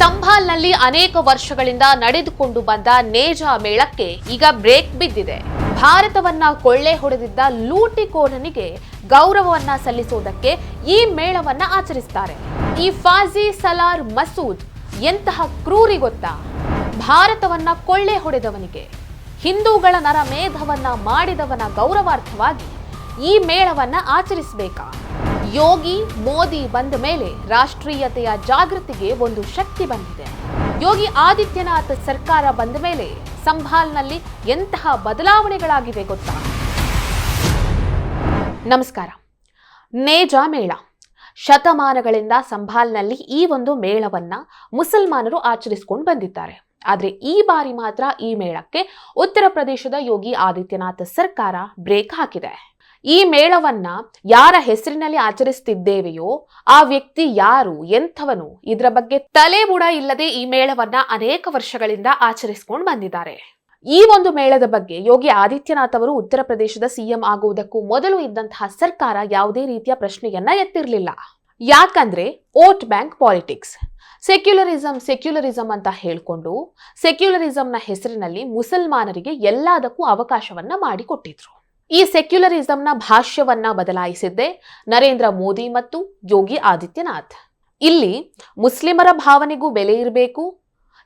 ಸಂಭಾಲ್ನಲ್ಲಿ ಅನೇಕ ವರ್ಷಗಳಿಂದ ನಡೆದುಕೊಂಡು ಬಂದ ನೇಜ ಮೇಳಕ್ಕೆ ಈಗ ಬ್ರೇಕ್ ಬಿದ್ದಿದೆ. ಭಾರತವನ್ನ ಕೊಳ್ಳೆ ಹೊಡೆದಿದ್ದ ಲೂಟಿಕೋರನಿಗೆ ಗೌರವವನ್ನ ಸಲ್ಲಿಸುವುದಕ್ಕೆ ಈ ಮೇಳವನ್ನ ಆಚರಿಸ್ತಾರೆ. ಈ ಫಾಜಿ ಸಲಾರ್ ಮಸೂದ್ ಎಂತಹ ಕ್ರೂರಿ ಗೊತ್ತಾ? ಭಾರತವನ್ನ ಕೊಳ್ಳೆ ಹೊಡೆದವನಿಗೆ, ಹಿಂದೂಗಳ ನರಮೇಧವನ್ನ ಮಾಡಿದವನ ಗೌರವಾರ್ಥವಾಗಿ ಈ ಮೇಳವನ್ನ ಆಚರಿಸಬೇಕಾ? ಯೋಗಿ ಮೋದಿ ಬಂದ ಮೇಲೆ ರಾಷ್ಟ್ರೀಯತೆಯ ಜಾಗೃತಿಗೆ ಒಂದು ಶಕ್ತಿ ಬಂದಿದೆ. ಯೋಗಿ ಆದಿತ್ಯನಾಥ್ ಸರ್ಕಾರ ಬಂದ ಮೇಲೆ ಸಂಭಾಲ್ನಲ್ಲಿ ಎಂತಹ ಬದಲಾವಣೆಗಳಾಗಿವೆ ಗೊತ್ತಾ? ನಮಸ್ಕಾರ. ನೇಜ ಮೇಳ. ಶತಮಾನಗಳಿಂದ ಸಂಭಾಲ್ನಲ್ಲಿ ಈ ಒಂದು ಮೇಳವನ್ನ ಮುಸಲ್ಮಾನರು ಆಚರಿಸಿಕೊಂಡು ಬಂದಿದ್ದಾರೆ. ಆದರೆ ಈ ಬಾರಿ ಮಾತ್ರ ಈ ಮೇಳಕ್ಕೆ ಉತ್ತರ ಪ್ರದೇಶದ ಯೋಗಿ ಆದಿತ್ಯನಾಥ್ ಸರ್ಕಾರ ಬ್ರೇಕ್ ಹಾಕಿದೆ. ಈ ಮೇಳವನ್ನ ಯಾರ ಹೆಸರಿನಲ್ಲಿ ಆಚರಿಸುತ್ತಿದ್ದೇವೆಯೋ ಆ ವ್ಯಕ್ತಿ ಯಾರು ಎಂಥವನು ಇದರ ಬಗ್ಗೆ ತಲೆ ಬುಡ ಇಲ್ಲದೆ ಈ ಮೇಳವನ್ನ ಅನೇಕ ವರ್ಷಗಳಿಂದ ಆಚರಿಸಿಕೊಂಡು ಬಂದಿದ್ದಾರೆ. ಈ ಒಂದು ಮೇಳದ ಬಗ್ಗೆ ಯೋಗಿ ಆದಿತ್ಯನಾಥ್ ಅವರು ಉತ್ತರ ಪ್ರದೇಶದ ಸಿಎಂ ಆಗುವುದಕ್ಕೂ ಮೊದಲು ಇದ್ದಂತಹ ಸರ್ಕಾರ ಯಾವುದೇ ರೀತಿಯ ಪ್ರಶ್ನೆಯನ್ನ ಎತ್ತಿರಲಿಲ್ಲ. ಯಾಕಂದ್ರೆ vote bank politics. Secularism secularism ಅಂತ ಹೇಳಿಕೊಂಡು ಸೆಕ್ಯುಲರಿಸಂನ ಹೆಸರಿನಲ್ಲಿ ಮುಸಲ್ಮಾನರಿಗೆ ಎಲ್ಲದಕ್ಕೂ ಅವಕಾಶವನ್ನ ಮಾಡಿಕೊಟ್ಟಿದ್ರು. ಈ ಸೆಕ್ಯುಲರಿಸಂನ ಭಾಷ್ಯವನ್ನ ಬದಲಾಯಿಸಿದ್ದೆ ನರೇಂದ್ರ ಮೋದಿ ಮತ್ತು ಯೋಗಿ ಆದಿತ್ಯನಾಥ್. ಇಲ್ಲಿ ಮುಸ್ಲಿಮರ ಭಾವನೆಗೂ ಬೆಲೆ ಇರಬೇಕು,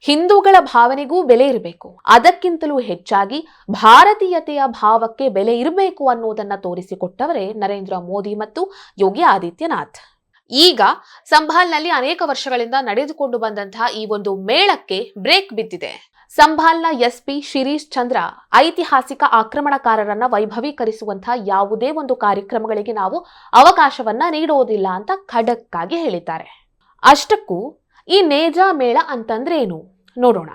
ಹಿಂದೂಗಳ ಭಾವನೆಗೂ ಬೆಲೆ ಇರಬೇಕು, ಅದಕ್ಕಿಂತಲೂ ಹೆಚ್ಚಾಗಿ ಭಾರತೀಯತೆಯ ಭಾವಕ್ಕೆ ಬೆಲೆ ಇರಬೇಕು ಅನ್ನೋದನ್ನ ತೋರಿಸಿಕೊಟ್ಟವರೇ ನರೇಂದ್ರ ಮೋದಿ ಮತ್ತು ಯೋಗಿ ಆದಿತ್ಯನಾಥ್. ಈಗ ಸಂಭಾಲ್ನಲ್ಲಿ ಅನೇಕ ವರ್ಷಗಳಿಂದ ನಡೆದುಕೊಂಡು ಬಂದಂತಹ ಈ ಒಂದು ಮೇಳಕ್ಕೆ ಬ್ರೇಕ್ ಬಿದ್ದಿದೆ. ಸಂಭಾಲ್ನ ಎಸ್ಪಿ ಶಿರೀಶ್ ಚಂದ್ರ ಐತಿಹಾಸಿಕ ಆಕ್ರಮಣಕಾರರನ್ನ ವೈಭವೀಕರಿಸುವಂತಹ ಯಾವುದೇ ಒಂದು ಕಾರ್ಯಕ್ರಮಗಳಿಗೆ ನಾವು ಅವಕಾಶವನ್ನ ನೀಡುವುದಿಲ್ಲ ಅಂತ ಖಡಕ್ ಹೇಳಿದ್ದಾರೆ. ಅಷ್ಟಕ್ಕೂ ಈ ನೇಜ ಮೇಳ ಅಂತಂದ್ರೆ ಏನು ನೋಡೋಣ.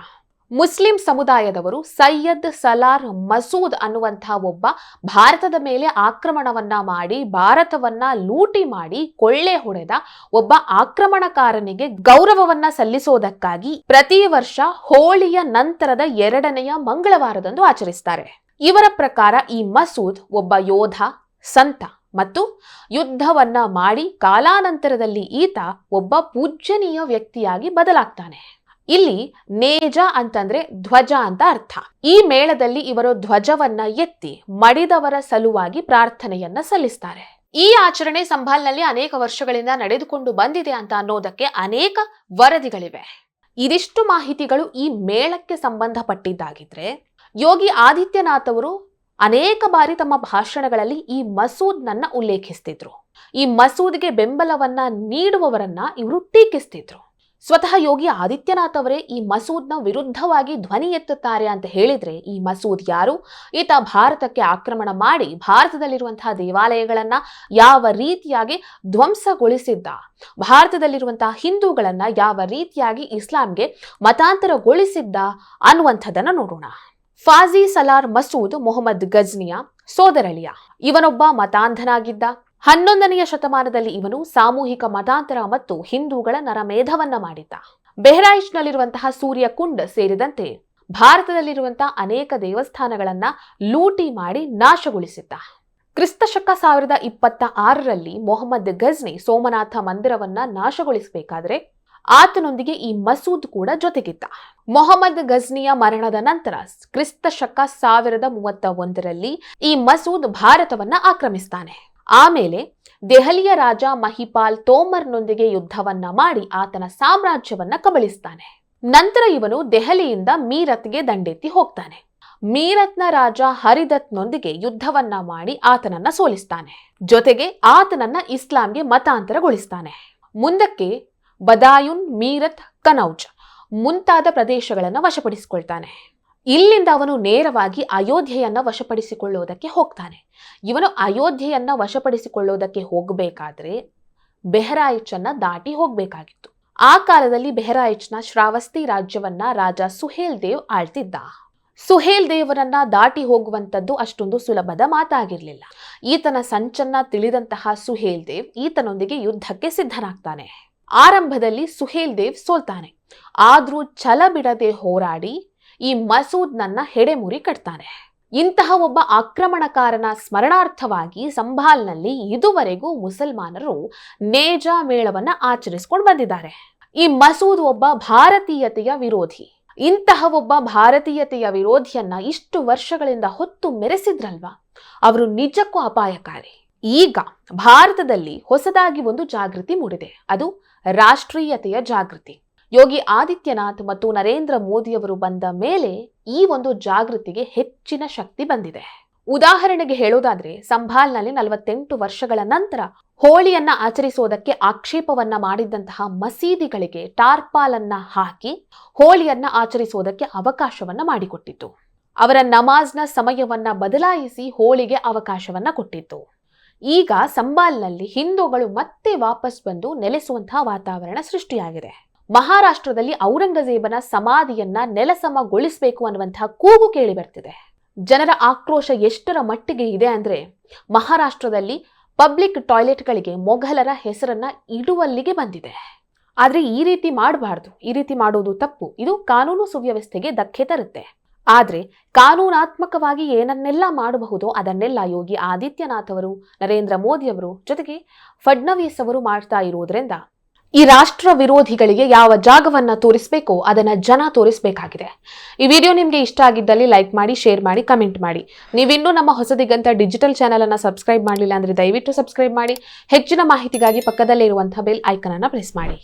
ಮುಸ್ಲಿಂ ಸಮುದಾಯದವರು ಸೈಯದ್ ಸಲಾರ್ ಮಸೂದ್ ಅನ್ನುವಂಥ ಒಬ್ಬ ಭಾರತದ ಮೇಲೆ ಆಕ್ರಮಣವನ್ನ ಮಾಡಿ, ಭಾರತವನ್ನ ಲೂಟಿ ಮಾಡಿ, ಕೊಳ್ಳೆ ಹೊಡೆದ ಒಬ್ಬ ಆಕ್ರಮಣಕಾರನಿಗೆ ಗೌರವವನ್ನ ಸಲ್ಲಿಸೋದಕ್ಕಾಗಿ ಪ್ರತಿ ವರ್ಷ ಹೋಳಿಯ ನಂತರದ ಎರಡನೆಯ ಮಂಗಳವಾರದಂದು ಆಚರಿಸ್ತಾರೆ. ಇವರ ಪ್ರಕಾರ ಈ ಮಸೂದ್ ಒಬ್ಬ ಯೋಧ, ಸಂತ ಮತ್ತು ಯುದ್ಧವನ್ನ ಮಾಡಿ ಕಾಲಾನಂತರದಲ್ಲಿ ಈತ ಒಬ್ಬ ಪೂಜ್ಯನೀಯ ವ್ಯಕ್ತಿಯಾಗಿ ಬದಲಾಗ್ತಾನೆ. ಇಲ್ಲಿ ನೇಜ ಅಂತಂದ್ರೆ ಧ್ವಜ ಅಂತ ಅರ್ಥ. ಈ ಮೇಳದಲ್ಲಿ ಇವರು ಧ್ವಜವನ್ನ ಎತ್ತಿ ಮಡಿದವರ ಸಲುವಾಗಿ ಪ್ರಾರ್ಥನೆಯನ್ನ ಸಲ್ಲಿಸ್ತಾರೆ. ಈ ಆಚರಣೆ ಸಂಭಾಲ್ನಲ್ಲಿ ಅನೇಕ ವರ್ಷಗಳಿಂದ ನಡೆದುಕೊಂಡು ಬಂದಿದೆ ಅಂತ ಅನ್ನೋದಕ್ಕೆ ಅನೇಕ ವರದಿಗಳಿವೆ. ಇದಿಷ್ಟು ಮಾಹಿತಿಗಳು ಈ ಮೇಳಕ್ಕೆ ಸಂಬಂಧಪಟ್ಟಿದ್ದಾಗಿದ್ರೆ ಯೋಗಿ ಆದಿತ್ಯನಾಥ್ ಅವರು ಅನೇಕ ಬಾರಿ ತಮ್ಮ ಭಾಷಣಗಳಲ್ಲಿ ಈ ಮಸೂದ್ನನ್ನ ಉಲ್ಲೇಖಿಸ್ತಿದ್ರು. ಈ ಮಸೂದ್ಗೆ ಬೆಂಬಲವನ್ನ ನೀಡುವವರನ್ನ ಇವರು ಟೀಕಿಸ್ತಿದ್ರು. ಸ್ವತಃ ಯೋಗಿ ಆದಿತ್ಯನಾಥ್ ಅವರೇ ಈ ಮಸೂದ್ನ ವಿರುದ್ಧವಾಗಿ ಧ್ವನಿ ಎತ್ತುತ್ತಾರೆ ಅಂತ ಹೇಳಿದ್ರೆ ಈ ಮಸೂದ್ ಯಾರು? ಈತ ಭಾರತಕ್ಕೆ ಆಕ್ರಮಣ ಮಾಡಿ ಭಾರತದಲ್ಲಿರುವಂತಹ ದೇವಾಲಯಗಳನ್ನ ಯಾವ ರೀತಿಯಾಗಿ ಧ್ವಂಸಗೊಳಿಸಿದ್ದ? ಭಾರತದಲ್ಲಿರುವಂತಹ ಹಿಂದೂಗಳನ್ನ ಯಾವ ರೀತಿಯಾಗಿ ಇಸ್ಲಾಂಗೆ ಮತಾಂತರಗೊಳಿಸಿದ್ದ? ಅನ್ನುವಂಥದ್ದನ್ನ ನೋಡೋಣ. ಫಾಜಿ ಸಲಾರ್ ಮಸೂದ್ ಮೊಹಮ್ಮದ್ ಗಜ್ನಿಯ, ಸೋದರಳಿಯ. ಇವನೊಬ್ಬ ಮತಾಂಧನಾಗಿದ್ದ. ಹನ್ನೊಂದನೆಯ ಶತಮಾನದಲ್ಲಿ ಇವನು ಸಾಮೂಹಿಕ ಮತಾಂತರ ಮತ್ತು ಹಿಂದೂಗಳ ನರಮೇಧವನ್ನ ಮಾಡಿದ್ದ. ಬೆಹ್ರಾಯಿಚ್ನಲ್ಲಿರುವಂತಹ ಸೂರ್ಯಕುಂಡ್ ಸೇರಿದಂತೆ ಭಾರತದಲ್ಲಿರುವಂತಹ ಅನೇಕ ದೇವಸ್ಥಾನಗಳನ್ನ ಲೂಟಿ ಮಾಡಿ ನಾಶಗೊಳಿಸಿದ್ದ. ಕ್ರಿಸ್ತಶಕ ಸಾವಿರದ ಇಪ್ಪತ್ತ ಆರರಲ್ಲಿ ಮೊಹಮ್ಮದ್ ಗಜ್ನಿ ಸೋಮನಾಥ ಮಂದಿರವನ್ನ ನಾಶಗೊಳಿಸಬೇಕಾದ್ರೆ ಆತನೊಂದಿಗೆ ಈ ಮಸೂದ್ ಕೂಡ ಜೊತೆಗಿದ್ದ. ಮೊಹಮ್ಮದ್ ಗಜ್ನಿಯ ಮರಣದ ನಂತರ ಕ್ರಿಸ್ತ ಶಕ ಸಾವಿರದ ಮೂವತ್ತ ಒಂದರಲ್ಲಿ ಈ ಮಸೂದ್ ಭಾರತವನ್ನ ಆಕ್ರಮಿಸ್ತಾನೆ. ಆಮೇಲೆ ದೆಹಲಿಯ ರಾಜ ಮಹಿಪಾಲ್ ತೋಮರ್ನೊಂದಿಗೆ ಯುದ್ಧವನ್ನ ಮಾಡಿ ಆತನ ಸಾಮ್ರಾಜ್ಯವನ್ನ ಕಬಳಿಸ್ತಾನೆ. ನಂತರ ಇವನು ದೆಹಲಿಯಿಂದ ಮೀರತ್ಗೆ ದಂಡೆತ್ತಿ ಹೋಗ್ತಾನೆ. ಮೀರತ್ನ ರಾಜ ಹರಿದತ್ನೊಂದಿಗೆ ಯುದ್ಧವನ್ನ ಮಾಡಿ ಆತನನ್ನ ಸೋಲಿಸ್ತಾನೆ. ಜೊತೆಗೆ ಆತನನ್ನ ಇಸ್ಲಾಂಗೆ ಮತಾಂತರಗೊಳಿಸ್ತಾನೆ. ಮುಂದಕ್ಕೆ ಬದಾಯುನ್ ಮೀರತ್ ಕನೌಜ್ ಮುಂತಾದ ಪ್ರದೇಶಗಳನ್ನು ವಶಪಡಿಸಿಕೊಳ್ತಾನೆ. ಇಲ್ಲಿಂದ ಅವನು ನೇರವಾಗಿ ಅಯೋಧ್ಯೆಯನ್ನು ವಶಪಡಿಸಿಕೊಳ್ಳುವುದಕ್ಕೆ ಹೋಗ್ತಾನೆ. ಇವನು ಅಯೋಧ್ಯೆಯನ್ನು ವಶಪಡಿಸಿಕೊಳ್ಳುವುದಕ್ಕೆ ಹೋಗಬೇಕಾದ್ರೆ ಬೆಹರಾಯಿಚನ್ನ ದಾಟಿ ಹೋಗಬೇಕಾಗಿತ್ತು. ಆ ಕಾಲದಲ್ಲಿ ಬೆಹರಾಯಿಚ್ನ ಶ್ರಾವಸ್ತಿ ರಾಜ್ಯವನ್ನ ರಾಜ ಸುಹೇಲ್ ದೇವ್ ಆಳ್ತಿದ್ದ. ಸುಹೇಲ್ ದೇವರನ್ನ ದಾಟಿ ಹೋಗುವಂಥದ್ದು ಅಷ್ಟೊಂದು ಸುಲಭದ ಮಾತಾಗಿರಲಿಲ್ಲ. ಈತನ ಸಂಚನ್ನ ತಿಳಿದಂತಹ ಸುಹೇಲ್ ದೇವ್ ಈತನೊಂದಿಗೆ ಯುದ್ಧಕ್ಕೆ ಸಿದ್ಧನಾಗ್ತಾನೆ. ಆರಂಭದಲ್ಲಿ ಸುಹೇಲ್ ದೇವ್ ಸೋಲ್ತಾನೆ. ಆದ್ರೂ ಛಲ ಬಿಡದೆ ಹೋರಾಡಿ ಈ ಮಸೂದ್ ನನ್ನ ಹೆಡೆಮುರಿ ಕಟ್ತಾನೆ. ಇಂತಹ ಒಬ್ಬ ಆಕ್ರಮಣಕಾರನ ಸ್ಮರಣಾರ್ಥವಾಗಿ ಸಂಭಾಲ್ನಲ್ಲಿ ಇದುವರೆಗೂ ಮುಸಲ್ಮಾನರು ನೇಜ ಮೇಳವನ್ನ ಆಚರಿಸಿಕೊಂಡು ಬಂದಿದ್ದಾರೆ. ಈ ಮಸೂದ್ ಒಬ್ಬ ಭಾರತೀಯತೆಯ ವಿರೋಧಿ. ಇಂತಹ ಒಬ್ಬ ಭಾರತೀಯತೆಯ ವಿರೋಧಿಯನ್ನ ಇಷ್ಟು ವರ್ಷಗಳಿಂದ ಹೊತ್ತು ಮೆರೆಸಿದ್ರಲ್ವಾ? ಅವರು ನಿಜಕ್ಕೂ ಅಪಾಯಕಾರಿ. ಈಗ ಭಾರತದಲ್ಲಿ ಹೊಸದಾಗಿ ಒಂದು ಜಾಗೃತಿ ಮೂಡಿದೆ. ಅದು ರಾಷ್ಟ್ರೀಯತೆಯ ಜಾಗೃತಿ. ಯೋಗಿ ಆದಿತ್ಯನಾಥ್ ಮತ್ತು ನರೇಂದ್ರ ಮೋದಿಯವರು ಬಂದ ಮೇಲೆ ಈ ಒಂದು ಜಾಗೃತಿಗೆ ಹೆಚ್ಚಿನ ಶಕ್ತಿ ಬಂದಿದೆ. ಉದಾಹರಣೆಗೆ ಹೇಳೋದಾದ್ರೆ, ಸಂಭಾಲ್ನಲ್ಲಿ ನಲವತ್ತೆಂಟು ವರ್ಷಗಳ ನಂತರ ಹೋಳಿಯನ್ನ ಆಚರಿಸೋದಕ್ಕೆ ಆಕ್ಷೇಪವನ್ನ ಮಾಡಿದ್ದಂತಹ ಮಸೀದಿಗಳಿಗೆ ಟಾರ್ಪಾಲನ್ನ ಹಾಕಿ ಹೋಳಿಯನ್ನ ಆಚರಿಸೋದಕ್ಕೆ ಅವಕಾಶವನ್ನ ಮಾಡಿಕೊಟ್ಟಿತ್ತು. ಅವರ ನಮಾಜ್ನ ಸಮಯವನ್ನ ಬದಲಾಯಿಸಿ ಹೋಳಿಗೆ ಅವಕಾಶವನ್ನ ಕೊಟ್ಟಿತ್ತು. ಈಗ ಸಂಬಾಲ್ನಲ್ಲಿ ಹಿಂದೂಗಳು ಮತ್ತೆ ವಾಪಸ್ ಬಂದು ನೆಲೆಸುವಂತಹ ವಾತಾವರಣ ಸೃಷ್ಟಿಯಾಗಿದೆ. ಮಹಾರಾಷ್ಟ್ರದಲ್ಲಿ ಔರಂಗಜೇಬನ ಸಮಾಧಿಯನ್ನ ನೆಲಸಮಗೊಳಿಸಬೇಕು ಅನ್ನುವಂತಹ ಕೂಗು ಕೇಳಿ ಬರ್ತಿದೆ. ಜನರ ಆಕ್ರೋಶ ಎಷ್ಟರ ಮಟ್ಟಿಗೆ ಇದೆ ಅಂದ್ರೆ ಮಹಾರಾಷ್ಟ್ರದಲ್ಲಿ ಪಬ್ಲಿಕ್ ಟಾಯ್ಲೆಟ್ಗಳಿಗೆ ಮೊಘಲರ ಹೆಸರನ್ನ ಇಡುವಲ್ಲಿಗೆ ಬಂದಿದೆ. ಆದ್ರೆ ಈ ರೀತಿ ಮಾಡಬಾರ್ದು, ಈ ರೀತಿ ಮಾಡೋದು ತಪ್ಪು. ಇದು ಕಾನೂನು ಸುವ್ಯವಸ್ಥೆಗೆ ಧಕ್ಕೆ ತರುತ್ತೆ. ಆದ್ರೆ ಕಾನೂನಾತ್ಮಕವಾಗಿ ಏನನ್ನೆಲ್ಲ ಮಾಡಬಹುದೋ ಅದನ್ನೆಲ್ಲ ಯೋಗಿ ಆದಿತ್ಯನಾಥ್ ಅವರು, ನರೇಂದ್ರ ಮೋದಿ ಅವರು ಜೊತೆಗೆ ಫಡ್ನವೀಸ್ ಅವರು ಮಾಡ್ತಾ ಇರುವುದರಿಂದ ಈ ರಾಷ್ಟ್ರ ವಿರೋಧಿಗಳಿಗೆ ಯಾವ ಜಾಗವನ್ನ ತೋರಿಸಬೇಕು, ಅದನ್ನ ಜನ ತೋರಿಸಬೇಕಾಗಿದೆ. ಈ ವಿಡಿಯೋ ನಿಮಗೆ ಇಷ್ಟ ಆಗಿದ್ದಲ್ಲಿ ಲೈಕ್ ಮಾಡಿ, ಶೇರ್ ಮಾಡಿ, ಕಮೆಂಟ್ ಮಾಡಿ. ನೀವಿನ್ನೂ ನಮ್ಮ ಹೊಸದಿಗಂತ ಡಿಜಿಟಲ್ ಚಾನೆಲ್ ಅನ್ನ ಸಬ್ಸ್ಕ್ರೈಬ್ ಮಾಡಲಿಲ್ಲ ಅಂದ್ರೆ ದಯವಿಟ್ಟು ಸಬ್ಸ್ಕ್ರೈಬ್ ಮಾಡಿ. ಹೆಚ್ಚಿನ ಮಾಹಿತಿಗಾಗಿ ಪಕ್ಕದಲ್ಲೇ ಇರುವಂತಹ ಬೆಲ್ ಐಕನ್ ಅನ್ನ ಪ್ರೆಸ್ ಮಾಡಿ.